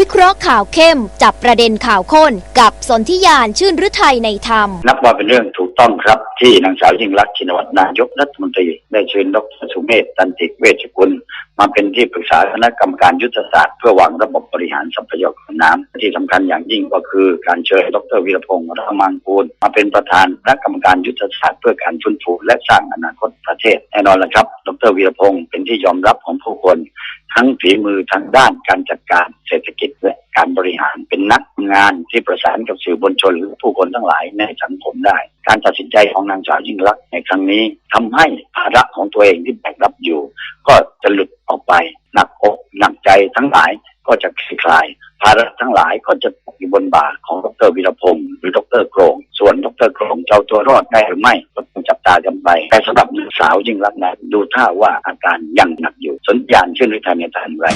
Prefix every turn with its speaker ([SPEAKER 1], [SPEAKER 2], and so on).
[SPEAKER 1] วิเคราะห์ข่าวเข้มจับประเด็นข่าวข้น กับสนธิยานชื่นฤทัยในธรรม
[SPEAKER 2] นับว่าเป็นเรื่องถูกต้องครับ ที่นางสาวยิ่งรักษณ์ชินวัตรนายกรัฐมนตรี ได้เชิญดรสุเมธตันติเวชกุล มาเป็นที่ปรึกษาคณะกรรมการยุทธศาสตร์เพื่อวางระบบบริหารทรัพยากรน้ำที่สำคัญอย่างยิ่งก็คือการเชิญดรวีรพงศ์รัตมังกูลมาเป็นประธานคณะกรรมการยุทธศาสตร์เพื่อการฟื้นฟูและสร้างอนาคตประเทศแน่นอนแล้วครับ ดรวีรพงศ์เป็นที่ยอมรับของผู้คน ทั้งฝีมือทางด้านการจัดการเศรษฐกิจและการบริหารเป็นนักงานที่ประสานกับสื่อมวลชนหรือผู้คนทั้งหลายในสังคมได้ การตัดสินใจของนางสาวยิ่งรักษณ์ในครั้งนี้ทำให้ภาระของตัวเองที่แบกรับอยู่ ก็จะหลุดออกไปหนักอกหนักใจทั้งหลายก็จะคลายภาระทั้งหลายก็จะตกอยู่บนบ่าของดรวีรพงศ์หรือดรโกรงส่วนดรโกรงจะเอาตัวรอดได้หรือไม่ก็ต จับตากันไป แต่สำหรับนางสาวยิ่งรักษณ์นะดูท่าว่าอาการยังหนักอยู่ สัญญาณเชื่นฤทัยในทางร